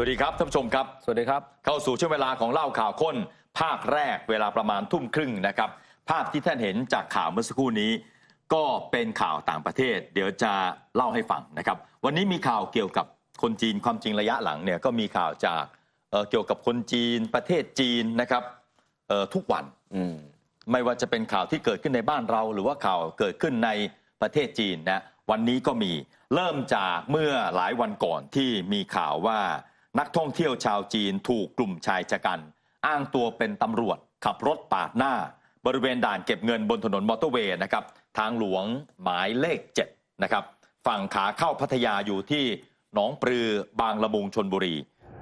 วัสดีครับท่านผู้ชมครับ สวัสดีครับ เข้าสู่ช่วงเวลาของเล่าข่าวค้น ภาคแรกเวลาประมาณทุ่มครึ่งนะครับ ภาพที่ท่านเห็นจากข่าวเมื่อสักครู่นี้ ก็เป็นข่าวต่างประเทศ เดี๋ยวจะเล่าให้ฟังนะครับ วันนี้มีข่าวเกี่ยวกับคนจีนความจริงระยะหลังเนี่ยก็มีข่าวจากเอ่อเกี่ยวกับคนจีนประเทศจีนนะครับเอ่อทุกวันอืมไม่ว่าจะเป็นข่าวที่เกิดขึ้นในบ้านเรา หรือว่าข่าวเกิดขึ้นในประเทศจีนนะวันนี้ก็มีเริ่มจากเมื่อหลายวันก่อนที่มีข่าวว่า นักท่องเที่ยวชาวจีนถูกกลุ่มชายชะกัน อ้างตัวเป็นตำรวจขับรถปาดหน้า บริเวณด่านเก็บเงินบนถนนมอเตอร์เวย์นะครับทางหลวงหมายเลข7นะครับฝั่งขาเข้าพัทยาอยู่ที่หนองปลือบางละมุงชนบุรี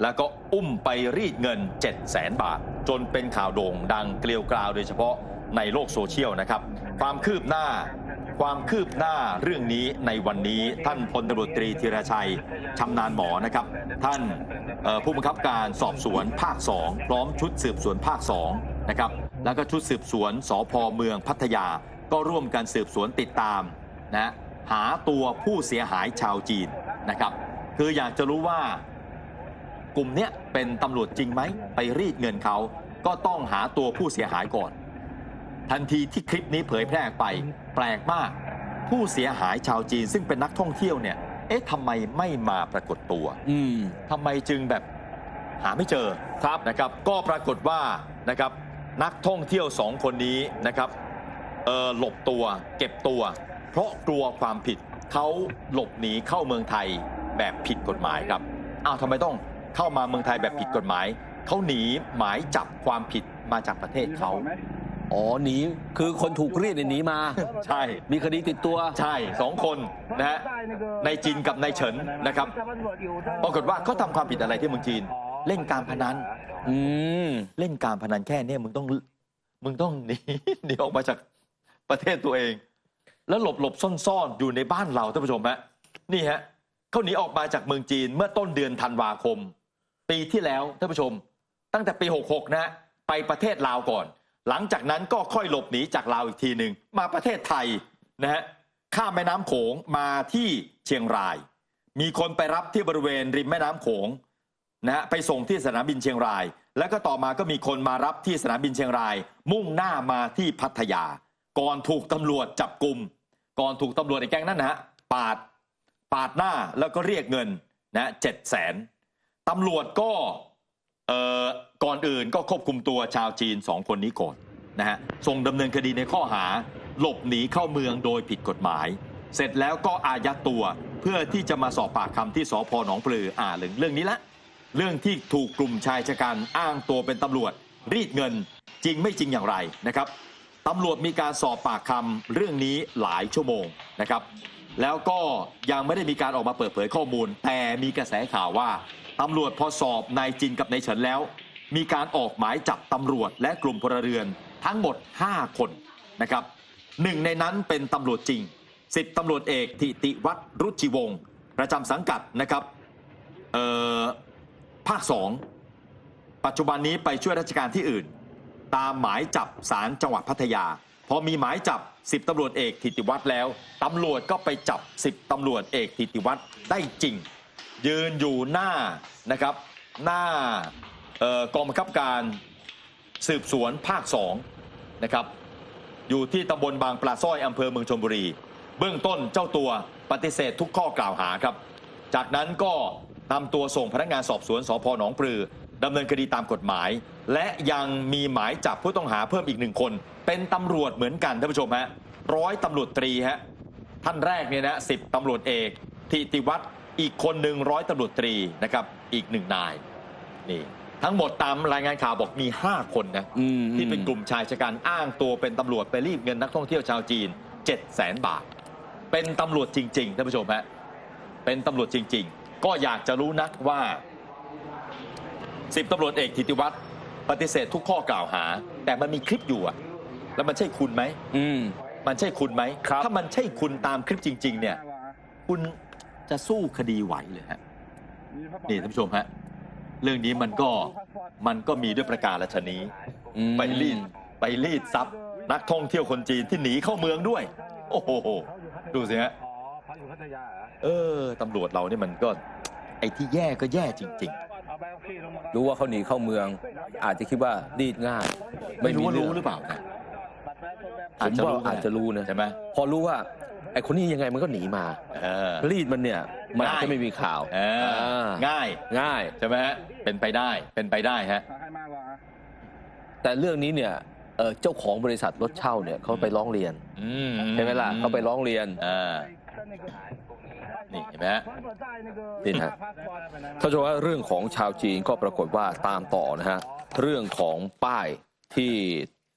แล้วก็อุ้มไปรีดเงิน 7 0 0แสนบาท จนเป็นข่าวโด่งดังเกลียวกราวโดยเฉพาะในโลกโซเชียลนะครับ ความคืบหน้า ความคืบหน้าเรื่องนี้ในวันนี้ท่านพลตำรวจตรีธีรชัยชำนาญหมอนะครับ ท่าน ผู้บังคับการสอบสวนภาค 2 พร้อมชุดสืบสวนภาค2นะครับแล้วก็ชุดสืบสวนสพเมืองพัทยา ก็ร่วมกันสืบสวนติดตามนะหาตัวผู้เสียหายชาวจีนนะครับ คืออยากจะรู้ว่ากลุ่มเนี้ยเป็นตำรวจจริงไหมไปรีดเงินเขาก็ต้องหาตัวผู้เสียหายก่อน ทันทีที่คลิปนี้เผยแพร่ไป แปลกมาก ผู้เสียหายชาวจีน ซึ่งเป็นนักท่องเที่ยวเนี่ย เอ๊ะทำไมไม่มาปรากฏตัวอืมทำไมจึงแบบหาไม่เจอครับนะครับ ก็ปรากฏว่านะครับนักท่องเที่ยวสองคนนี้นะครับเออหลบตัวเก็บตัว เพราะกลัวความผิดเขาหลบหนีเข้าเมืองไทยแบบผิดกฎหมายครับอ้าวทำไมต้องเข้ามาเมืองไทยแบบผิดกฎหมายเขาหนีหมายจับความผิดมาจากประเทศเขา อ๋อหนีคือคนถูกเรียกเนี่ยหนีมา ใช่ มีคดีติดตัว ใช่สองคนนะฮะในจีนกับในเฉินนะครับปรากฏว่าเขาทำความผิดอะไรที่เมืองจีน เล่นการพนัน อืมเล่นการพนันแค่เนี้มึงต้องมึงต้องหนีหนีออกมาจากประเทศตัวเอง แล้วหลบหลบซ่อนซ่อนอยู่ในบ้านเราท่านผู้ชมฮะนี่ฮะเขาหนีออกมาจากเมืองจีนเมื่อต้นเดือนธันวาคม ปีที่แล้วท่านผู้ชม ตั้งแต่ปี 66 นะฮะไปประเทศลาวก่อน หลังจากนั้นก็ค่อยหลบหนีจากลาวอีกทีหนึ่งมาประเทศไทยนะฮะข้ามแม่น้ำโขงมาที่เชียงราย มีคนไปรับที่บริเวณริมแม่น้ำโขงนะฮะไปส่งที่สนามบินเชียงราย แล้วก็ต่อมาก็มีคนมารับที่สนามบินเชียงราย มุ่งหน้ามาที่พัทยา ก่อนถูกตำรวจจับกลุ่มก่อนถูกตำรวจไอ้แก๊งนั้นนะฮะปาดปาดหน้าแล้วก็เรียกเงินนะเจ็ดแสนตำรวจก็ ก่อนอื่นก็ควบคุมตัวชาวจีนสองคนนี้ก่อนนะฮะส่งดำเนินคดีในข้อหา หลบหนีเข้าเมืองโดยผิดกฎหมาย เสร็จแล้วก็อายัดตัวเพื่อที่จะมาสอบปากคำที่สพหนองปลืออ่าเรื่องเรื่องนี้ละ เรื่องที่ถูกกลุ่มชายชะกันอ้างตัวเป็นตำรวจ รีดเงินจริงไม่จริงอย่างไรนะครับตำรวจมีการสอบปากคำเรื่องนี้หลายชั่วโมงนะครับ แล้วก็ยังไม่ได้มีการออกมาเปิดเผยข้อมูล แต่มีกระแสข่าวว่า ตำรวจพอสอบนายจินกับนายเฉินแล้ว มีการออกหมายจับตำรวจและกลุ่มพลเรือนทั้งหมด 5 คนนะครับหนึ่งในนั้นเป็นตำรวจจริงสิบตำรวจเอกทิติวัฒน์รุจิวงศ์ประจำสังกัดนะครับภาค2ปัจจุบันนี้ไปช่วยราชการที่อื่น ตามหมายจับศาลจังหวัดพัทยา พอมีหมายจับ10ตำรวจเอกทิติวัฒน์แล้วตำรวจก็ไปจับ10ตำรวจเอกทิติวัฒน์ได้จริง ยืนอยู่หน้านะครับ หน้ากองบังคับการสืบสวนภาค2นะครับ อยู่ที่ตำบลบางปลาสร้อยอำเภอเมืองชลบุรี เบื้องต้นเจ้าตัวปฏิเสธทุกข้อกล่าวหาครับ จากนั้นก็นำตัวส่งพนักงานสอบสวนสพหนองปลือดำเนินคดีตามกฎหมาย และยังมีหมายจับผู้ต้องหาเพิ่มอีกหนึ่งคน เป็นตำรวจเหมือนกันท่านผู้ชมฮะร้อยตำรวจตรีฮะท่านแรกเนี่ยนะสิบตำรวจเอกทิติวัฒน์ อีกคนหนึ่งร้อยตำรวจตรีนะครับ อีกหนึ่งนาย นี่ ทั้งหมดตามรายงานข่าวบอกมี 5 คนนะอืมที่เป็นกลุ่มชายชะกันอ้างตัวเป็นตำรวจไปรีดเงินนักท่องเที่ยวชาวจีน 7 0 0แสนบาท เป็นตำรวจจริงๆท่านผู้ชมฮะเป็นตำรวจจริง ๆ ก็อยากจะรู้นักว่าสิบตำรวจเอกธิติวัฒน์ปฏิเสธทุกข้อกล่าวหา แต่มันมีคลิปอยู่อะแล้วมันใช่คุณไหม อืม มันใช่คุณไหม ครับ ถ้ามันใช่คุณตามคลิปจริง ๆ เนี่ย คุณ จะสู้คดีไหวเลยฮะนี่ท่านผู้ชมฮะเรื่องนี้มันก็มันก็มีด้วยประการละชนี้อืมไปรีดไปรีดทรัพย์นักท่องเที่ยวคนจีนที่หนีเข้าเมืองด้วย โอ้โหดูสิฮะอ๋อพักอยู่พัทยาเหรอเออตำรวจเรานี่มันก็ไอ้ที่แย่ก็แย่จริงรู้ว่าเขาหนีเข้าเมือง อาจจะคิดว่ารีดง่าย ไม่รู้มีว่าเองรู้หรือเปล่านะผมว่าอาจจะรู้นะใช่ไหมพอรู้ว่า ไอ้คนนี้ยังไงมันก็หนีมา เออ รีดมันเนี่ยมันอาจจะไม่มีข่าวเอออ่าง่ายง่าย ใช่ไหมฮะเป็นไปได้เป็นไปได้ฮะ แต่เรื่องนี้เนี่ยเอ่อเจ้าของบริษัทรถเช่าเนี่ยเขาไปร้องเรียนอืมใช่ไหมล่ะเขาไปร้องเรียนเออนี่เห็นไหมฮะนี่นะท่านผู้ชมว่าเรื่องของชาวจีนก็ปรากฏว่าตามต่อนะฮะเรื่องของป้ายที่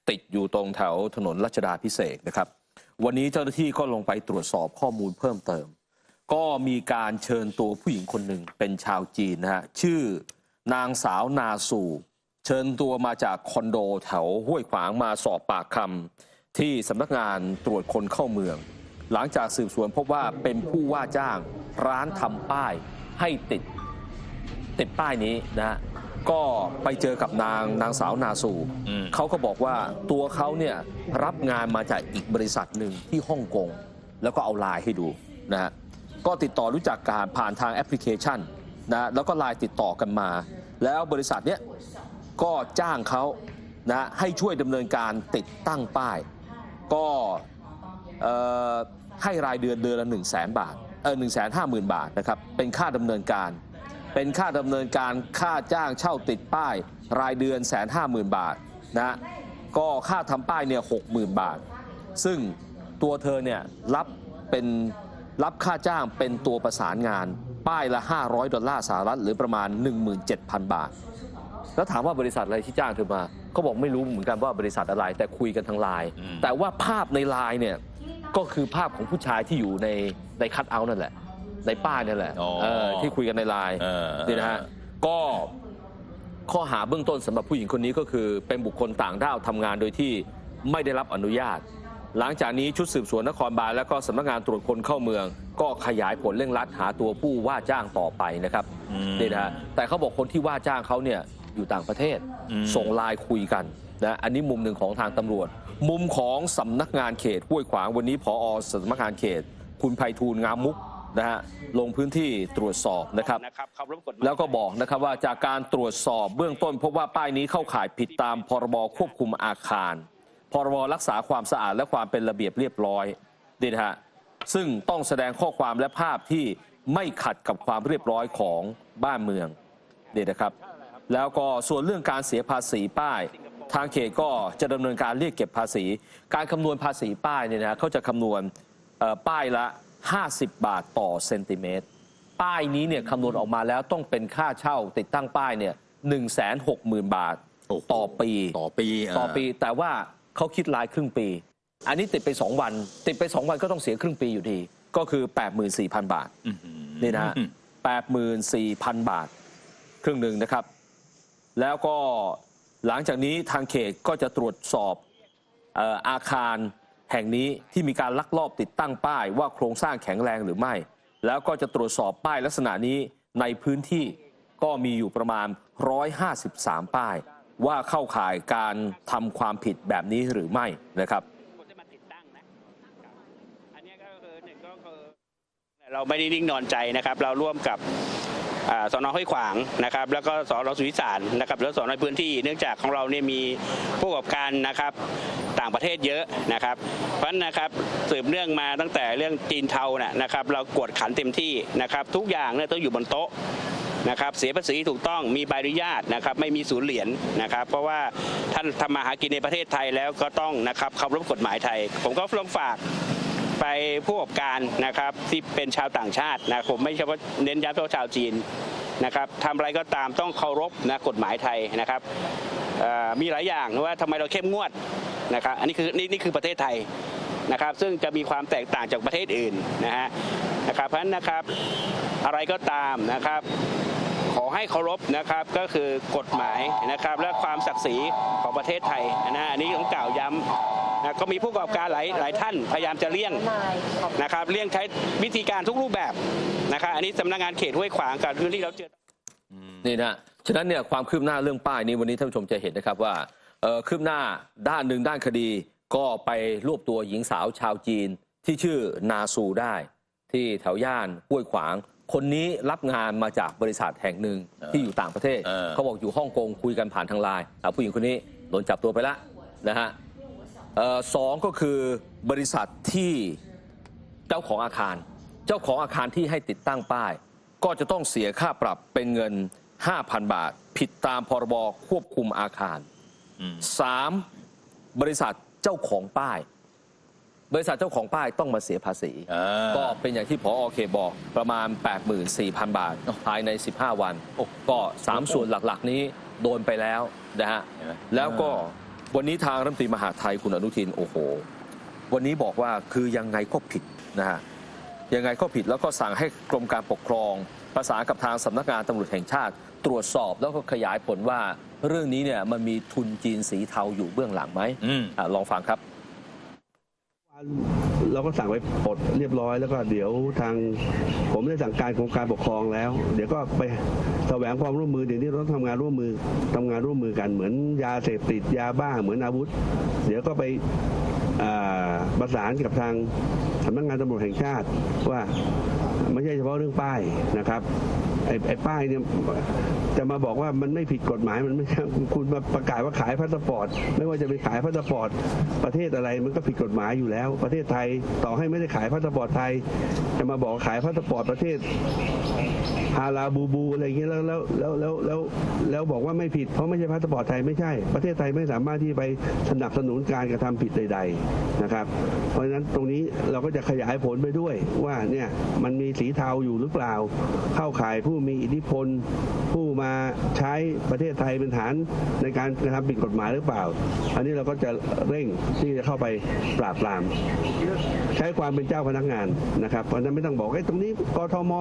ติดอยู่ตรงแถวถนนรัชดาพิเศษกนะครับ วันนี้เจ้าหน้าที่ก็ลงไปตรวจสอบข้อมูลเพิ่มเติม ก็มีการเชิญตัวผู้หญิงคนหนึ่งเป็นชาวจีนนะฮะชื่อนางสาวนาสูเชิญตัวมาจากคอนโดแถวห้วยขวางมาสอบปากคำที่สำนักงานตรวจคนเข้าเมือง หลังจากสืบสวนพบว่าเป็นผู้ว่าจ้างร้านทำป้ายให้ติดติดป้ายนี้นะฮะ ก็ไปเจอกับนางนางสาวนาสูอืมเขาก็บอกว่าตัวเขาเนี่ยรับงานมาจากอีกบริษัทหนึ่งที่ฮ่องกง แล้วก็เอาไลน์ให้ดูนะฮะก็ติดต่อรู้จักการผ่านทางแอปพลิเคชันนะแล้วก็ไลน์ติดต่อกันมา แล้วบริษัทเนี้ยก็จ้างเขานะให้ช่วยดำเนินการติดตั้งป้าย ก็เอ่อให้รายเดือนเดือนละ1 0 0 0 0แบาทเออหนึ่งแสนห้าหมื่นบาทนะครับเป็นค่าดำเนินการ เป็นค่าดำเนินการค่าจ้างเช่าติดป้าย รายเดือนแสนห้าหมื่นบาทนะก็ค่าทำป้ายเนี่ยหกหมื่นบาท ซึ่งตัวเธอเนี่ยรับเป็นรับค่าจ้างเป็นตัวประสานงาน ป้ายละ 500 ดอลลาร์สหรัฐหรือประมาณ 17,000 บาท แล้วถามว่าบริษัทอะไรที่จ้างเธอมาเขาบอกไม่รู้เหมือนกันว่าบริษัทอะไรแต่คุยกันทางไลน์อืมแต่ว่าภาพในไลน์เนี่ยก็คือภาพของผู้ชายที่อยู่ในในคัทเอาท์นั่นแหละ ในป้ายนั่นแหละอ๋อเออที่คุยกันในไลน์เออ นี่นะฮะก็ข้อหาเบื้องต้นสำหรับผู้หญิงคนนี้ก็คือ เป็นบุคคลต่างด้าวทำงานโดยที่ไม่ได้รับอนุญาต หลังจากนี้ชุดสืบสวนนครบาลและก็สำนักงานตรวจคนเข้าเมือง ก็ขยายผลเร่งรัดหาตัวผู้ว่าจ้างต่อไปนะครับอืมนี่นะฮะแต่เขาบอกคนที่ว่าจ้างเขาเนี่ยอยู่ต่างประเทศ อืม ส่งไลน์คุยกันนะอันนี้มุมหนึ่งของทางตำรวจ มุมของสำนักงานเขตห้วยขวางวันนี้พอสำนักงานเขต คุณไพฑูรย์งามมุก นะฮะลงพื้นที่ตรวจสอบนะครับนะครับเคารพกฎหมายแล้วก็บอกนะครับว่าจากการตรวจสอบเบื้องต้นพบว่าป้ายนี้เข้าข่ายผิดตามพรบควบคุมอาคาร พรบรักษาความสะอาดและความเป็นระเบียบเรียบร้อยนี่นะฮะซึ่งต้องแสดงข้อความและภาพที่ไม่ขัดกับความเรียบร้อยของบ้านเมืองนี่นะครับ แล้วก็ส่วนเรื่องการเสียภาษีป้าย ทางเขตก็จะดำเนินการเรียกเก็บภาษี การคำนวณภาษีป้ายเนี่ยนะเขาจะคำนวณเอ่อป้ายละ 50 บาทต่อเซนติเมตร ป้ายนี้เนี่ยคำนวณออกมาแล้วต้องเป็นค่าเช่าติดตั้งป้ายเนี่ยหนึ่งแสนหกหมื่นบาทโอ้โหต่อปี ต่อปีเต่อปีแต่ว่าเขาคิดรายครึ่งปี อันนี้ติดไป 2 วัน ติดไป 2 วันก็ต้องเสียครึ่งปีอยู่ดี ก็คือ 84,000 บาทอื้อหือนี่นะฮะ84,000 บาท ครึ่งหนึ่งนะครับ แล้วก็หลังจากนี้ทางเขตก็จะตรวจสอบเอ่ออาคาร แห่งนี้ที่มีการลักลอบติดตั้งป้ายว่าโครงสร้างแข็งแรงหรือไม่ แล้วก็จะตรวจสอบป้ายลักษณะนี้ในพื้นที่ก็มีอยู่ประมาณ 153 ป้าย ว่าเข้าข่ายการทำความผิดแบบนี้หรือไม่นะครับเราไม่ได้นิ่งนอนใจนะครับ เราร่วมกับอสอนอห้วยขวางนะครับ แล้วก็สอนอสุวิสานนะครับ แล้วสอนอพื้นที่ เนื่องจากของเราเนี่ยมีผู้ประกอบการนะครับ ต่างประเทศเยอะนะครับ เพราะนั้นนะครับสืบเนื่องมาตั้งแต่เรื่องจีนเทาน่ะนะครับ เรากวดขันเต็มที่นะครับ ทุกอย่างเนี่ยต้องอยู่บนโต๊ะนะครับเสียภาษีถูกต้องมีใบอนุญาตนะครับไม่มีศูนย์เหรียญนะครับ เพราะว่าท่านทำมาหากินในประเทศไทยแล้วก็ต้องนะครับเคารพกฎหมายไทย ผมก็ลองฝากไปผู้ประกอบการนะครับที่เป็นชาวต่างชาตินะผมไม่ใช่ว่าเน้นย้ำเฉพาะชาวจีนนะครับทำอะไรก็ตามต้องเคารพนะกฎหมายไทยนะครับมีหลายอย่างว่าทำไมเราเข้มงวด นะครับอันนี้คือนี่นี่คือประเทศไทยนะครับ ซึ่งจะมีความแตกต่างจากประเทศอื่นนะฮะนะครับเพราะฉะนั้นนะครับอะไรก็ตามนะครับขอให้เคารพนะครับก็คือกฎหมายนะครับและความศักดิ์ศรีของประเทศไทยนะอันนี้ต้องกล่าวย้ำนะก็มีผู้ประกอบการหลายหลายท่านพยายามจะเลี่ยงนะครับเลี่ยงใช้วิธีการทุกรูปแบบนะครับอันนี้สำนักงานเขตห้วยขวางกับพื้นที่เราเจอนี่นะฉะนั้นเนี่ยความคืบหน้าเรื่องป้ายนี้วันนี้ท่านผู้ชมจะเห็นนะครับว่า คืบหน้าด้านหนึ่งด้านคดี ก็ไปรวบตัวหญิงสาวชาวจีนที่ชื่อนาซูได้ ที่แถวย่านห้วยขวาง คนนี้รับงานมาจากบริษัทแห่งหนึ่งเออที่อยู่ต่างประเทศเออเขาบอกอยู่ฮ่องกงคุยกันผ่านทางไลน์อะผู้หญิงคนนี้โดนจับตัวไปแล้วนะฮะเอ่อสองก็คือบริษัทที่เจ้าของอาคาร เจ้าของอาคารที่ให้ติดตั้งป้าย ก็จะต้องเสียค่าปรับเป็นเงิน 5,000 บาท ผิดตามพรบควบคุมอาคารอืม สามบริษัทเจ้าของป้าย บริษัทเจ้าของป้ายต้องมาเสียภาษี อ่า ก็เป็นอย่างที่พออเคบอกประมาณ 84,000 บาท ภายใน 15 วัน ก็ 3 ส่วนหลักๆ นี้โดนไปแล้วนะฮะ เห็นไหม แล้วก็วันนี้ทางรัฐมนตรีมหาดไทยคุณอนุทิน โอ้โห วันนี้บอกว่าคือยังไงก็ผิดนะฮะ ยังไงก็ผิดแล้วก็สั่งให้กรมการปกครอง ประสานกับทางสำนักงานตำรวจแห่งชาติ ตรวจสอบแล้วก็ขยายผลว่า เรื่องนี้เนี่ยมันมีทุนจีนสีเทาอยู่เบื้องหลังไหมอืมอะลองฟังครับ เราก็สั่งไปปลดเรียบร้อยแล้วก็เดี๋ยวทาง ผมได้สั่งการกรมการปกครองแล้ว เดี๋ยวก็ไปแสวงความร่วมมือเดี๋ยวนี้เราต้องทำงานร่วมมือทำงานร่วมมือกันเหมือนยาเสพติดยาบ้าเหมือนอาวุธ เดี๋ยวก็ไปอ่าประสานกับทางสำนักงานตำรวจแห่งชาติว่า ไม่ใช่เฉพาะเรื่องป้ายนะครับไอ้ไอ้ป้ายเนี่ยจะมาบอกว่ามันไม่ผิดกฎหมายมันไม่ใช่คุณมาประกาศว่าขายพาสปอร์ตไม่ว่าจะเป็นขายพาสปอร์ตประเทศอะไรมันก็ผิดกฎหมายอยู่แล้ว ประเทศไทยต่อให้ไม่ได้ขายพาสปอร์ตไทย จะมาบอกขายพาสปอร์ตประเทศฮาลาบูบูอะไรเงี้ยแล้วแล้วแล้วแล้วแล้วแล้วบอกว่าไม่ผิดเพราะไม่ใช่พาสปอร์ตไทยไม่ใช่ ประเทศไทยไม่สามารถที่ไปสนับสนุนการกระทำผิดใด ๆนะครับ เพราะฉะนั้นตรงนี้เราก็จะขยายผลไปด้วยว่าเนี่ยมันมีสีเทาอยู่หรือเปล่า เข้าข่ายผู้มีอิทธิพล ผู้มาใช้ประเทศไทยเป็นฐานในการกระทำผิดกฎหมายหรือเปล่า อันนี้เราก็จะเร่งที่จะเข้าไปปราบปราม ใช้ความเป็นเจ้าพนักงานนะครับเพราะฉะนั้นไม่ต้องบอกไอ้ตรงนี้กทม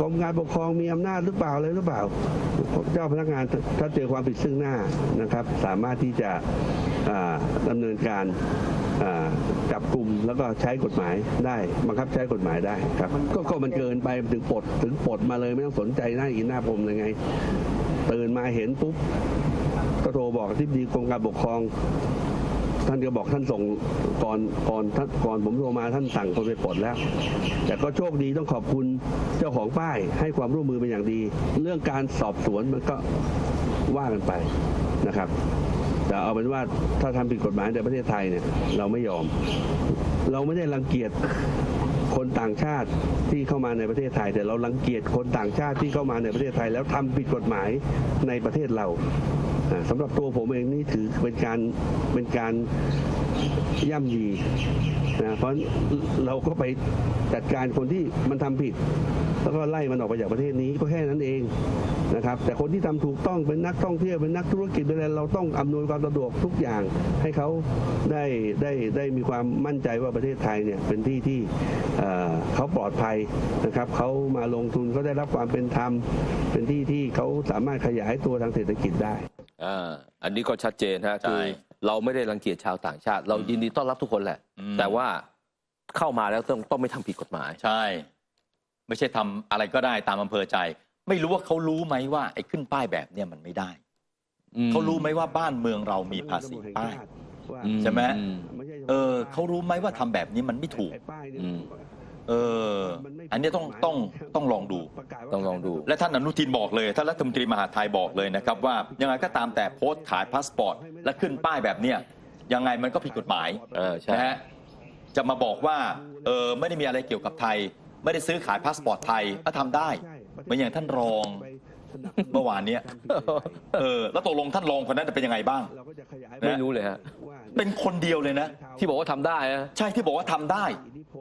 กรมการปกครองมีอำนาจหรือเปล่าเลยหรือเปล่า เจ้าพนักงานถ้าเจอความผิดซึ่งหน้านะครับ สามารถที่จะอ่าดำเนินการจับกลุ่มแล้วก็ใช้กฎหมายได้บังคับใช้กฎหมายได้ครับก็ก็มันเกินไปถึงปลดถึงปลดมาเลยไม่ต้องสนใจหน้าอินหน้าผมเลยไงตื่นมาเห็นปุ๊บก็โทรบอกที่ดีกรมการปกครอง ท่านก็บอกท่านส่งก่อนก่อนท่านก่อนผมโทรมาท่านสั่งคนไปปลดแล้ว แต่ก็โชคดีต้องขอบคุณเจ้าของป้ายให้ความร่วมมือเป็นอย่างดี เรื่องการสอบสวนมันก็ว่ากันไปนะครับแต่เอาเป็นว่าถ้าทำผิดกฎหมายในประเทศไทยเนี่ยเราไม่ยอม เราไม่ได้รังเกียจ คนต่างชาติที่เข้ามาในประเทศไทย แต่เรารังเกียจคนต่างชาติที่เข้ามาในประเทศไทย แล้วทำผิดกฎหมายในประเทศเราอ่าสำหรับตัวผมเองนี่ถือเป็นการเป็นการย่ำยี นะเพราะเราก็ไปจัดการคนที่มันทำผิด แล้วก็ไล่มันออกไปจากประเทศนี้ก็แค่นั้นเองนะครับ แต่คนที่ทำถูกต้องเป็นนักท่องเที่ยวเป็นนักธุรกิจเป็นอะไรเราต้องอำนวยความสะดวกทุกอย่างให้เขาได้ได้ได้มีความมั่นใจว่าประเทศไทยเนี่ยเป็นที่ที่เอ่อเขาปลอดภัยนะครับเขามาลงทุนเขาได้รับความเป็นธรรมเป็นที่ที่เขาสามารถขยายตัวทางเศรษฐกิจได้อ่าอันนี้ก็ชัดเจนฮะใช่คือ เราไม่ได้รังเกียจชาวต่างชาติ เรายินดีต้อนรับทุกคนแหละ อืม แต่ว่าเข้ามาแล้วต้องต้องไม่ทำผิดกฎหมาย ใช่ ไม่ใช่ทำอะไรก็ได้ตามอำเภอใจ ไม่รู้ว่าเขารู้ไหมว่าไอ้ขึ้นป้ายแบบเนี้ยมันไม่ได้อืมเขารู้ไหมว่าบ้านเมืองเรามีภาษีป้ายอืใช่ไหมอืเออเขารู้ไหมว่าทำแบบนี้มันไม่ถูกอืม เออ อันนี้ต้องต้องต้องลองดู ต้องลองดู และท่านอนุทินบอกเลยท่านรัฐมนตรีมหาดไทยบอกเลยนะครับ ว่ายังไงก็ตามแต่โพสต์ขายพาสปอร์ต และขึ้นป้ายแบบเนี้ยยังไงมันก็ผิดกฎหมายเออใช่นะฮะจะมาบอกว่าเออไม่ได้มีอะไรเกี่ยวกับไทย ไม่ได้ซื้อขายพาสปอร์ตไทยก็ทำได้เหมือนอย่างท่านรองเมื่อวานเนี้ยเออแล้วตกลงท่านรองคนนั้นจะเป็นยังไงบ้าง ไม่รู้เลยฮะเป็นคนเดียวเลยนะ ที่บอกว่าทำได้นะใช่ที่บอกว่าทำได้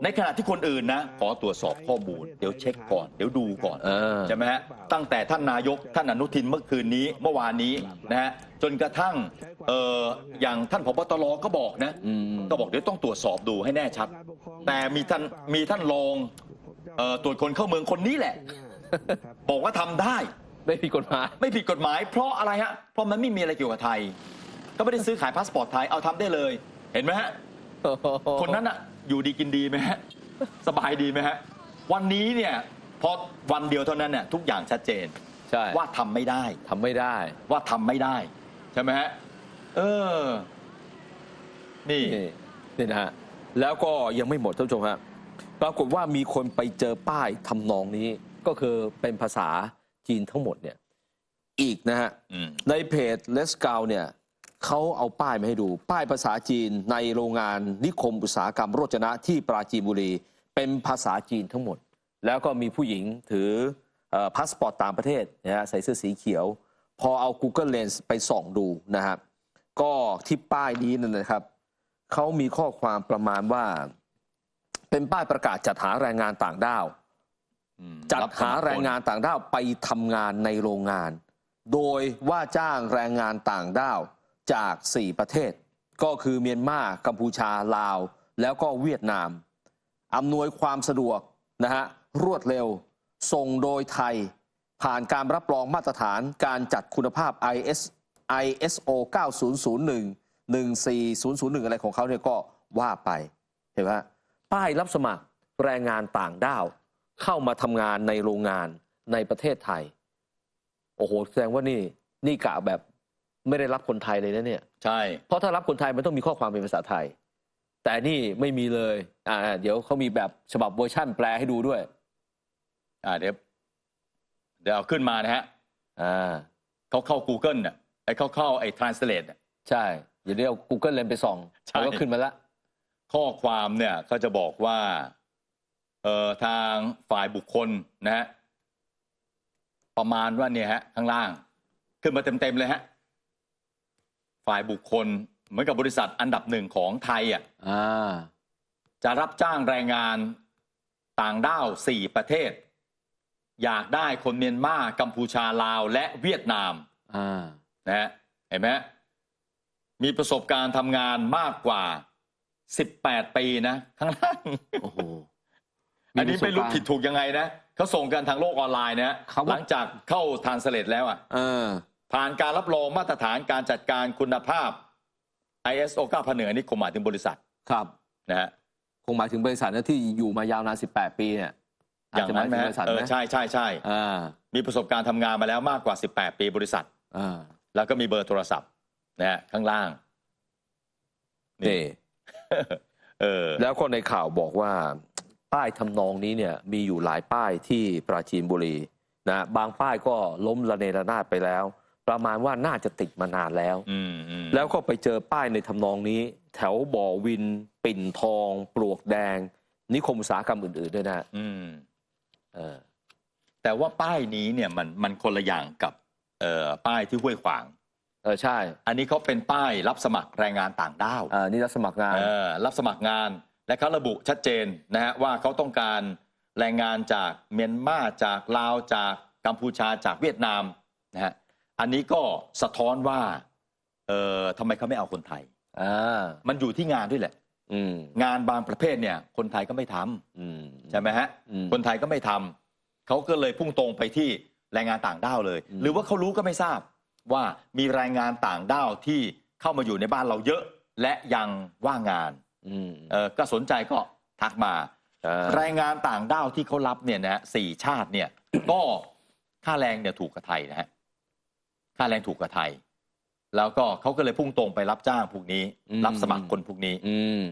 ในขณะที่คนอื่นนะ ขอตรวจสอบข้อมูล เดี๋ยวเช็คก่อน เดี๋ยวดูก่อนเออ ใช่ไหมฮะตั้งแต่ท่านนายกท่านอนุทินเมื่อคืนนี้เมื่อวานนี้นะฮะจนกระทั่งเอออย่างท่านผบตรก็บอกนะอืม ก็บอกเดี๋ยวต้องตรวจสอบดูให้แน่ชัด แต่มีท่านมีท่านรองเอ่อตรวจคนเข้าเมืองคนนี้แหละ บอกว่าทำได้ ไม่ผิดกฎหมาย ไม่ผิดกฎหมาย เพราะอะไรฮะ เพราะมันไม่มีอะไรเกี่ยวกับไทย ก็ไม่ได้ซื้อขายพาสปอร์ตไทย เอาทำได้เลย เห็นไหมฮะ คนนั้นอะ อยู่ดีกินดีไหมฮะสบายดีไหมฮะวันนี้เนี่ยพอวันเดียวเท่านั้นเนี่ยทุกอย่างชัดเจนใช่ว่าทำไม่ได้ ทำไม่ได้ ว่าทำไม่ได้ ใช่ไหมฮะเออ นี่ นี่นี่นะฮะแล้วก็ยังไม่หมดท่านผู้ชมฮะปรากฏว่ามีคนไปเจอป้ายทำนองนี้ก็คือเป็นภาษาจีนทั้งหมดเนี่ยอีกนะฮะ อืม ในเพจเลสกาวเนี่ย เขาเอาป้ายมาให้ดู ป้ายภาษาจีนในโรงงานนิคมอุตสาหกรรมโรจนะที่ปราจีนบุรี เป็นภาษาจีนทั้งหมด แล้วก็มีผู้หญิงถือพาสปอร์ตต่างประเทศนะฮะใส่เสื้อสีเขียว พอเอา Google Lens ไปส่องดูนะครับก็ที่ป้ายนี้นั่นนะครับเขามีข้อความประมาณว่า เป็นป้ายประกาศจัดหาแรงงานต่างด้าวอืมจัดบสหามัคแรงงานต่างด้าวไปทำงานในโรงงาน โดยว่าจ้างแรงงานต่างด้าว จาก 4 ประเทศ ก็คือเมียนมากัมพูชาลาว แล้วก็เวียดนามอำนวยความสะดวกนะฮะรวดเร็ว ส่งโดยไทย ผ่านการรับรองมาตรฐานการจัดคุณภาพ IS ISO 9001 14001 อะไรของเขาเนี่ยก็ว่าไป เห็นไหมป้ายรับสมัครแรงงานต่างด้าว เข้ามาทำงานในโรงงานในประเทศไทย โอ้โห แสดงว่านี่ นี่กะแบบ ไม่ได้รับคนไทยเลยนะเนี่ย ใช่ เพราะถ้ารับคนไทยมันต้องมีข้อความเป็นภาษาไทย แต่นี่ไม่มีเลย อ่า เดี๋ยวเขามีแบบฉบับเวอร์ชั่นแปลให้ดูด้วย อ่าเดี๋ยวเดี๋ยวเอาขึ้นมานะฮะ อ่าเขาเข้า Google น่ะไอ้เขาเข้าไอ้ translate น่ะ ใช่เดี๋ยวได้เอา Google Lens ไปส่องใช่แล้วก็ขึ้นมาละ ข้อความเนี่ยเขาจะบอกว่าเอ่อทางฝ่ายบุคคลนะฮะประมาณว่าเนี่ยฮะข้างล่าง ขึ้นมาเต็มๆเลยฮะ ฝ่ายบุคคล เหมือนกับบริษัทอันดับหนึ่งของไทยอะอ่าจะรับจ้างแรงงานต่างด้าวสี่ประเทศ อยากได้คนเมียนมากัมพูชาลาวและเวียดนามอ่านะฮะเห็นไหมมีประสบการณ์ทำงานมากกว่า18ปีนะข้างล่างโอ้โหอันนี้ไม่รู้ปะสบกาผิดถูกยังไงนะเขาส่งกันทางโลกออนไลน์นะเขาว่าหลังจากเข้าทานสเลตแล้วอะเออ ผ่านการรับรองมาตรฐานการจัดการคุณภาพ ISO 9000อันนี้คงหมายถึงบริษัทครับนะฮะคงหมายถึงบริษัทนะที่อยู่มายาวนาน 18 ปีเนี่ยอย่างนั้นจจะหมนะถึบริษัทเอไหอมใช่ใช่ใช่อ่ามีประสบการณ์ทำงานมาแล้วมากกว่า 18 ปีบริษัทอ่าแล้วก็มีเบอร์โทรศัพท์นะฮะข้างล่างนี่เออแล้วก็ในข่าวบอกว่า ป้ายทำนองนี้เนี่ย มีอยู่หลายป้ายที่ปราจีนบุรีนะบางป้ายก็ล้มระเนระนาดไปแล้ว ประมาณว่าน่าจะติดมานานแล้วอืมอืมแล้วก็ไปเจอป้ายในทำนองนี้ แถวบ่อวิน ปิ่นทอง ปลวกแดง นิคมอุตสาหกรรมอื่น ๆ ด้วยนะอืมเออแต่ว่าป้ายนี้เนี่ยมันมันคนละอย่างกับเอ่อป้ายที่ห้วยขวางเออใช่ อันนี้เขาเป็นป้ายรับสมัครแรงงานต่างด้าวอ่านี่รับสมัครงานเออรับสมัครงานและเขาระบุชัดเจนนะฮะว่าเขาต้องการแรงงานจากเมียนมาจากลาวจากกัมพูชาจากเวียดนามนะฮะ อันนี้ก็สะท้อนว่า เออทำไมเขาไม่เอาคนไทย อ่ามันอยู่ที่งานด้วยแหละ อืมงานบางประเภทเนี่ย คนไทยก็ไม่ทำอืม ใช่ไหมฮะ อืมคนไทยก็ไม่ทำเขาก็เลยพุ่งตรงไปที่แรงงานต่างด้าวเลย อืม หรือว่าเขารู้ก็ไม่ทราบ ว่ามีแรงงานต่างด้าวที่เข้ามาอยู่ในบ้านเราเยอะ และยังว่างงานอืมเออก็สนใจก็ทักมา อ่าแรงงานต่างด้าวที่เขารับเนี่ยนะฮะสี่ชาติเนี่ย ก็ค่าแรงเนี่ยถูกกับไทยนะฮะ ค่าแรงถูกกับไทย แล้วก็เขาก็เลยพุ่งตรงไปรับจ้างพวกนี้รับสมัครคนพวกนี้ อืม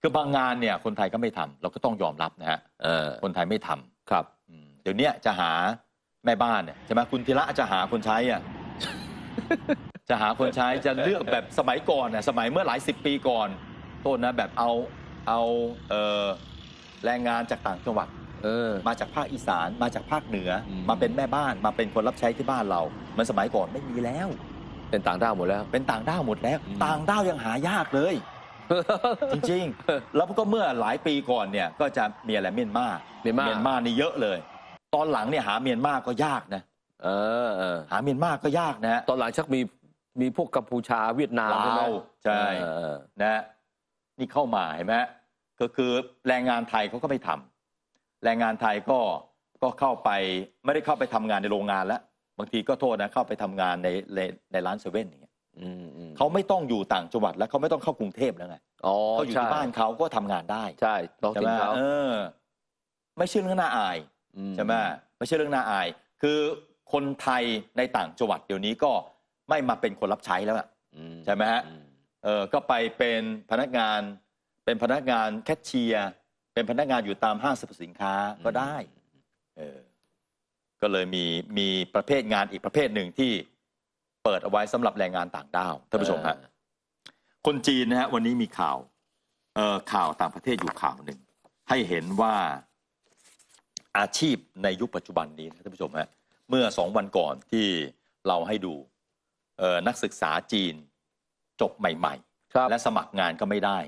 คือบางงานเนี่ยคนไทยก็ไม่ทำเราก็ต้องยอมรับนะฮะเออคนไทยไม่ทำครับ อืมเดี๋ยวเนี้ยจะหาแม่บ้านเนี่ยใช่ไหมคุณธีระจะหาคนใช้อะ จะหาคนใช้จะเลือกแบบสมัยก่อนน่ะสมัยเมื่อหลายสิบปีก่อนโทษนะแบบเอาเอาเออแรงงานจากต่างจังหวัด เออ มาจากภาคอีสานมาจากภาคเหนืออม มาเป็นแม่บ้านมาเป็นคนรับใช้ที่บ้านเราเหมันสมัยก่อนไม่มีแล้ว เป็นต่างด้าวหมดแล้ว เป็นต่างด้าวหมดแล้ว อืม ต่างด้าวยังหายากเลย จริงๆ แล้วก็เมื่อหลายปีก่อนเนี่ยก็จะมีอะไรเมียนมาเมียนมาเมียนมานี่เยอะเลย ตอนหลังเนี่ยหาเมียนมาก็ยากนะเออเออหาเมียนมาก็ยากนะฮะตอนหลังชักมีมีพวกกัมพูชาเวียดนามใช่ไหมลาวใช่เออเออนะฮะนี่เข้ามาเห็นไหมฮะก็คือแรงงานไทยเขาก็ไม่ทำ แรงงานไทยก็ก็เข้าไปไม่ได้เข้าไปทำงานในโรงงานแล้ว บางทีก็โทษนะเข้าไปทำงานในในในร้านเซเว่นอย่างเงี้ยอืมอืมเขาไม่ต้องอยู่ต่างจังหวัดแล้วเขาไม่ต้องเข้ากรุงเทพแล้วไงอ๋อเขาอยู่ใช่ที่บ้านเขาก็ทำงานได้ใช่ต้องใช่ติไหมดเขาเออ ไม่ใช่เรื่องน่าอายอืใช่ไหมไม่ใช่เรื่องน่าอาย คือคนไทยในต่างจังหวัดเดี๋ยวนี้ก็ไม่มาเป็นคนรับใช้แล้วอะอืใช่ไหมฮะอืมเออก็ไปเป็นพนักงาน เป็นพนักงานแคชเชียร์ เป็นพนักงานอยู่ตามห้างสรรพสินค้าก็ได้เออก็เลยมีมีประเภทงานอีกประเภทหนึ่งที่เปิดเอาไว้สำหรับแรงงานต่างด้าวท่านผู้ชมฮะคนจีนนะฮะวันนี้มีข่าวเอ่อข่าวต่างประเทศอยู่ข่าวหนึ่งให้เห็นว่าอาชีพในยุคปัจจุบันนี้นะท่านผู้ชมฮะเมื่อสองวันก่อนที่เราให้ดูเอ่อนักศึกษาจีนจบใหม่ครับๆและสมัครงานก็ไม่ได้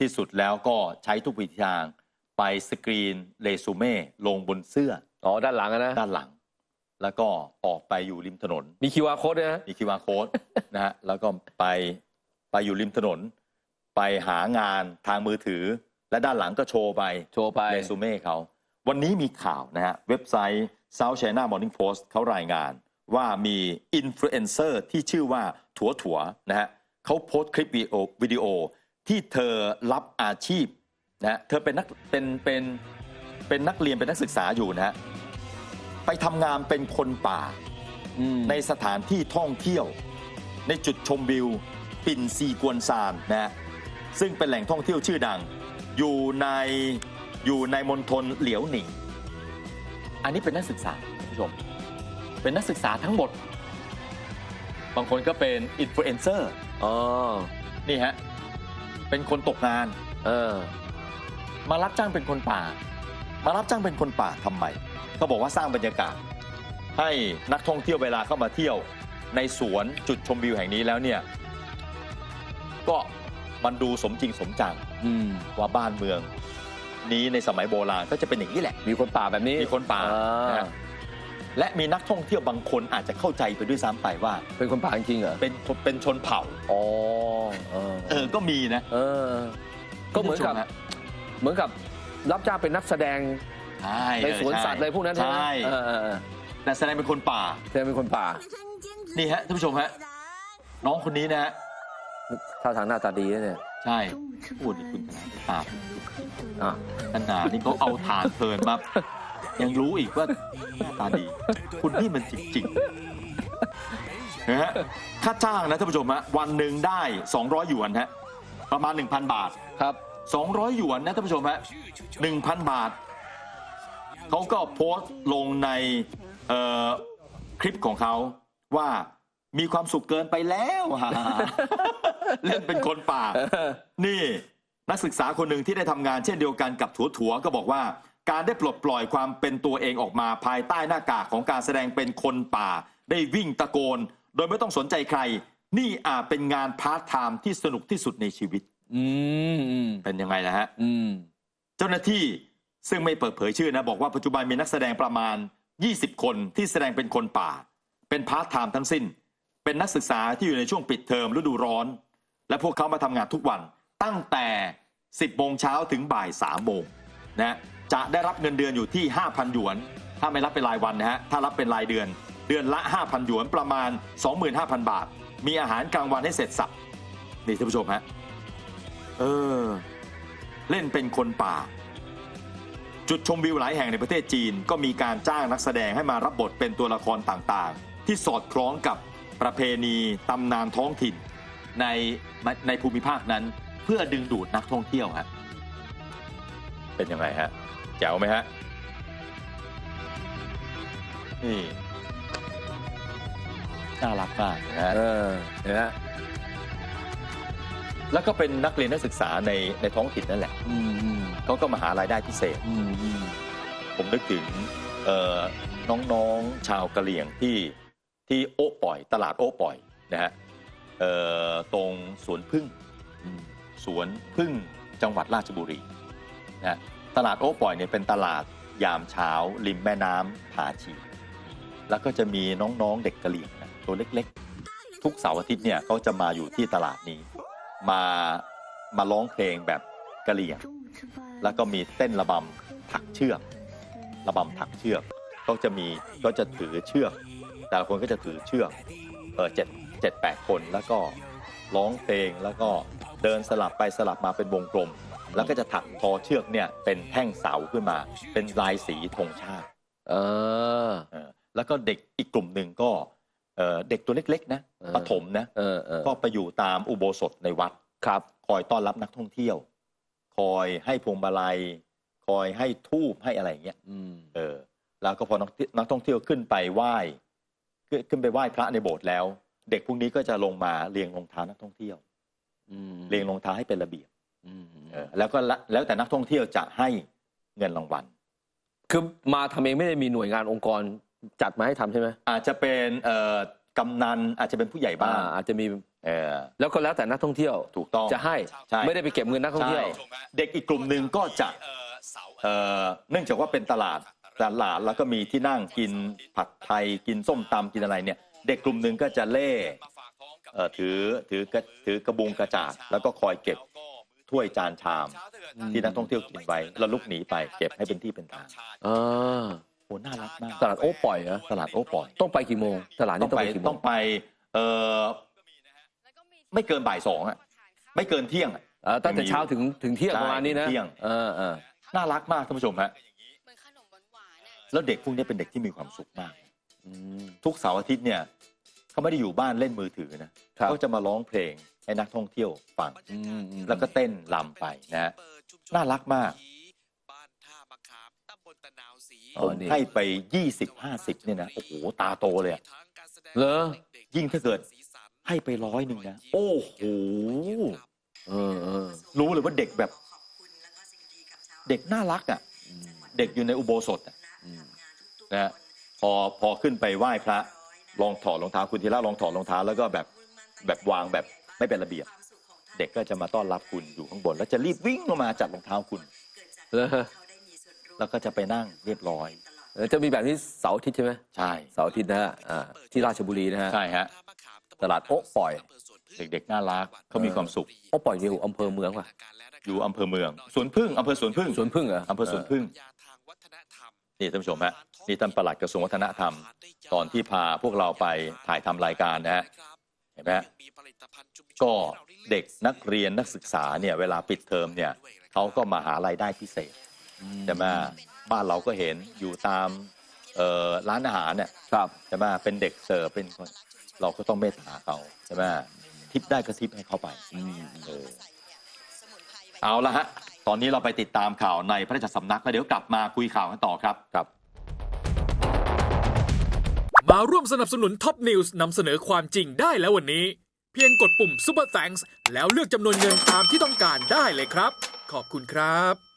ที่สุดแล้วก็ใช้ทุกวิธีทาง ไปสกรีนเรซูเม่ลงบนเสื้อ อ๋อ ด้านหลังอะนะ ด้านหลัง แล้วก็ออกไปอยู่ริมถนน มี QR code ด้วยนะ มี QR code นะฮะ แล้วก็ไปไปอยู่ริมถนน ไปหางานทางมือถือ และด้านหลังก็โชว์ไปโชว์ไป เรซูเม่เขา วันนี้มีข่าวนะฮะ เว็บไซต์ South China Morning Post เขารายงานว่ามีอินฟลูเอนเซอร์ที่ชื่อว่าถัวถัวๆนะฮะเขาโพสต์คลิปวิดีโอวิดีโอที่เธอรับอาชีพ นะฮะเธอเป็นนักเป็นเป็นเป็นนักเรียนเป็นนักศึกษาอยู่นะฮะไปทำงานเป็นคนป่า อืมในสถานที่ท่องเที่ยว ในจุดชมวิว ปิ่นซีกวนซานนะฮะซึ่งเป็นแหล่งท่องเที่ยวชื่อดัง อยู่ในอยู่ในมณฑลเหลียวหนิงอันนี้เป็นนักศึกษาท่านผู้ชม เป็นนักศึกษาทั้งหมด บางคนก็เป็นอินฟลูเอนเซอร์ อ๋อนี่ฮะ เป็นคนตกงาน เออ มารับจ้างเป็นคนป่า มารับจ้างเป็นคนป่าทำไมเขาบอกว่าสร้างบรรยากาศ ให้นักท่องเที่ยวเวลาเข้ามาเที่ยว ในสวนจุดชมวิวแห่งนี้แล้วเนี่ย ก็มันดูสมจริงสมจังอืมว่าบ้านเมือง นี้ในสมัยโบราณก็จะเป็นอย่างนี้แหละ มีคนป่าแบบนี้มีคนป่าอ่นะฮะและมีนักท่องเที่ยวบางคนอาจจะเข้าใจไปด้วยซ้ำไปว่า เป็นคนป่าจริงๆเหรอเป็นเป็นชนเผ่าอ๋อเออเออก็มีนะ เออ ก็เหมือนกับท่าผู้ชฮะ เหมือนกับรับจ้างเป็นนักแสดงใช่ในสวนสัตว์อะไรพวกนั้นใช่ไหมใช่เออเออเออแต่แสดงเป็นคนป่า แสดงเป็นคนป่านี่ฮะท่านผู้ชมฮะ น้องคนนี้นะฮะท่าทางหน้าตาดีนะเนี่ยใช่พูดดิคุณธนาตาอะขนาดนี่เขาเอาฐานเพลินมายังรู้อีกว่าหน้าตาดี คุณนี่มันจริงๆนะฮะค่าจ้างนะท่านผู้ชมฮะวันหนึ่งได้ 200หยวนฮะประมาณ 1,000 บาท ครับ 200 หยวนนะท่านผู้ชมฮะ1,000 บาท เขาก็โพสต์ลงในคลิปของเขาว่ามีความสุขเกินไปแล้วฮ่าเล่นเป็นคนป่า นี่นักศึกษาคนหนึ่งที่ได้ทำงานเช่นเดียวกันกับถัวถัวก็บอกว่าการได้ปลดปล่อยความเป็นตัวเองออกมาภายใต้หน้ากากของการแสดงเป็นคนป่า ได้วิ่งตะโกน โดยไม่ต้องสนใจใคร นี่อาจเป็นงานพาร์ทไทม์ที่สนุกที่สุดในชีวิต อืมอืมเป็นยังไงนะฮะ อืมเจ้าหน้าที่ซึ่งไม่เปิดเผยชื่อนะบอกว่าปัจจุบันมีนักแสดงประมาณ 20 คนที่แสดงเป็นคนป่า เป็นพาร์ทไทม์ทั้งสิ้น เป็นนักศึกษาที่อยู่ในช่วงปิดเทอมฤดูร้อน และพวกเขามาทำงานทุกวันตั้งแต่ 10 โมงเช้าถึงบ่าย 3 โมงนะจะได้รับเงินเดือนอยู่ที่ 5,000 หยวน ถ้าไม่รับเป็นรายวันนะฮะ ถ้ารับเป็นรายเดือน เดือนละ 5,000 หยวนประมาณ 25,000 บาท มีอาหารกลางวันให้เสร็จสับ นี่ท่านผู้ชมฮะ เออ เล่นเป็นคนป่า จุดชมวิวหลายแห่งในประเทศจีนก็มีการจ้างนักแสดงให้มารับบทเป็นตัวละครต่างๆ ที่สอดคล้องกับประเพณีตำนานท้องถิ่นในในภูมิภาคนั้น เพื่อดึงดูดนักท่องเที่ยวฮะเป็นยังไงฮะแจ๋วไหมฮะนี่น่ารักมากนะฮะเออเห็นไหม แล้วก็เป็นนักเรียนนักศึกษาในในท้องถิ่นนั่นแหละอืมอืมเขาก็มาหารายได้พิเศษ อืมอืมผมนึกถึงเอ่อน้องๆชาวกะเหรี่ยงที่ที่โอ้ปล่อย ตลาดโอ้ปล่อยนะฮะเอ่อตรงสวนพึ่ง อืมสวนพึ่งจังหวัดราชบุรีนะฮะตลาดโอ้ปล่อยเนี่ยเป็นตลาดยามเช้า ริมแม่น้ำผาชี แล้วก็จะมีน้องๆเด็กกะเหรี่ยงนะตัวเล็กๆ ทุกเสาร์อาทิตย์เนี่ยเขาจะมาอยู่ที่ตลาดนี้ มามาร้องเพลงแบบกะเหรี่ยง แล้วก็มีเต้นระบำถักเชือก ระบำถักเชือกก็จะมีก็จะถือเชือก แต่ละคนก็จะถือเชือกเออเจ็ดเจ็ดแปดคนแล้วก็ร้องเพลงแล้วก็เดินสลับไปสลับมาเป็นวงกลม แล้วก็จะถักทอเชือกเนี่ยเป็นแท่งเสาขึ้นมา เป็นลายสีธงชาติ เออเออแล้วก็เด็กอีกกลุ่มหนึ่งก็ เอ่อเด็กตัวเล็กๆนะเออปฐมนะเออเออก็ไปอยู่ตามอุโบสถในวัดครับ คอยต้อนรับนักท่องเที่ยว คอยให้พวงมาลัย คอยให้ทูบให้อะไรอย่างเงี้ยอืมเออ แล้วก็พอนักนักท่องเที่ยวขึ้นไปไหว้ขึ้นขึ้นไปไหว้พระในโบสถ์แล้ว เด็กพวกนี้ก็จะลงมาเรียงรองเท้านักท่องเที่ยวอืมเรียงรองเท้าให้เป็นระเบียบอืมเออแล้วก็ละแล้วแต่นักท่องเที่ยวจะให้เงินรางวัล คือมาทำเองไม่ได้มีหน่วยงานองค์กร จัดมาให้ทำใช่ไหมอาจจะเป็นเอ่อกำนันอาจจะเป็นผู้ใหญ่บ้านอ่อาจจะมีเออแล้วก็แล้วแต่นักท่องเที่ยวถูกต้องจะให้ใช่ ไม่ได้ไปเก็บเงินนักท่องเที่ยว ใช่เด็กอีกกลุ่มหนึ่งก็จะเอ่อเนื่องจากว่าเป็นตลาดตลาดแล้วก็มีที่นั่งกินผัดไทยกินส้มตำกินอะไรเนี่ย เด็กกลุ่มหนึ่งก็จะเล่เอ่อถือถือกระถือกระบุงกระจาดแล้วก็คอยเก็บถ้วยจานชาม ที่นักท่องเที่ยวกินไว้แล้วลุกหนีไปเก็บให้เป็นที่เป็นทาง อ่าโอ้น่ารักมากตลาดโอ้ปล่อยเหรอตลาดโอ้ปล่อย ต้องไปกี่โมง ตลาดต้นี้องต้องไปไปกี่โมต้องงไปเอ่อไม่เกินบ่ายสองอะไม่เกินเที่ยงอะ เอ่อตั้งแต่เช้าถึงถึงเที่ยงใช่ประมาณนี้นะถึงเที่ยง เออเออน่ารักมากท่านผู้ชมฮะเหมือนขนมหวานๆน่ะแล้วเด็กพวกนี้เป็นเด็กที่มีความสุขมาก อืม ทุกเสาร์อาทิตย์เนี่ยเขาไม่ได้อยู่บ้านเล่นมือถือนะครับ เขาจะมาร้องเพลงให้นักท่องเที่ยวฟัง อืมอืม แล้วก็เต้นลำไปนะฮะน่ารักมาก ผมให้ไป20 50เนี่ยนะโอ้โหตาโตเลยอะเหรอยิ่งถ้าเกิดให้ไปร้อยหนึ่งนะโอ้โหเออเออรู้เลยว่าเด็กแบบ เด็กน่ารักอะอืมเด็กอยู่ในอุโบสถอะอืมนะฮะพอพอขึ้นไปไหว้พระลองถอดรองเท้าคุณธีระลองถอดรองเท้าแล้วก็แบบแบบวางแบบไม่เป็นระเบียบ เด็กก็จะมาต้อนรับคุณอยู่ข้างบน แล้วจะรีบวิ่งลงมาจัดรองเท้าคุณเหรอ แล้วก็จะไปนั่งเรียบร้อย เออจะมีแบบนี้เสาร์อาทิตย์ใช่ไหมใช่ เสาร์อาทิตย์นะฮะอ่าที่ราชบุรีนะฮะ ใช่ฮะ ตลาดโอ๊ะปล่อย เด็กๆน่ารักเขามีความสุข โอ้ปล่อยอยู่อำเภอเมืองป่ะอยู่อำเภอเมืองสวนพึ่งอำเภอสวนพึ่งสวนพึ่งเหรออำเภอสวนพึ่งนี่ท่านผู้ชมฮะนี่ท่านปลัดกระทรวงวัฒนธรรม ตอนที่พาพวกเราไปถ่ายทำรายการนะฮะเห็นไหมฮะก็เด็กนักเรียนนักศึกษาเนี่ยเวลาปิดเทอมเนี่ยเขาก็มาหารายได้พิเศษ ใช่ไหมบ้านเราก็เห็นอยู่ตามเอ่อร้านอาหารเนี่ยครับใช่ไหมเป็นเด็กเสิร์ฟเป็นคนเราก็ต้องเมตตาเขาใช่ไหมทิปได้ก็ทิปให้เขาไปเออเอาละฮะ ตอนนี้เราไปติดตามข่าวในพระราชสำนักแล้วเดี๋ยวกลับมาคุยข่าวกันต่อครับครับ มาร่วมสนับสนุนท็อปนิวส์นำเสนอความจริงได้แล้ววันนี้ เพียงกดปุ่ม Super Thanks แล้วเลือกจำนวนเงินตามที่ต้องการได้เลยครับ ขอบคุณครับ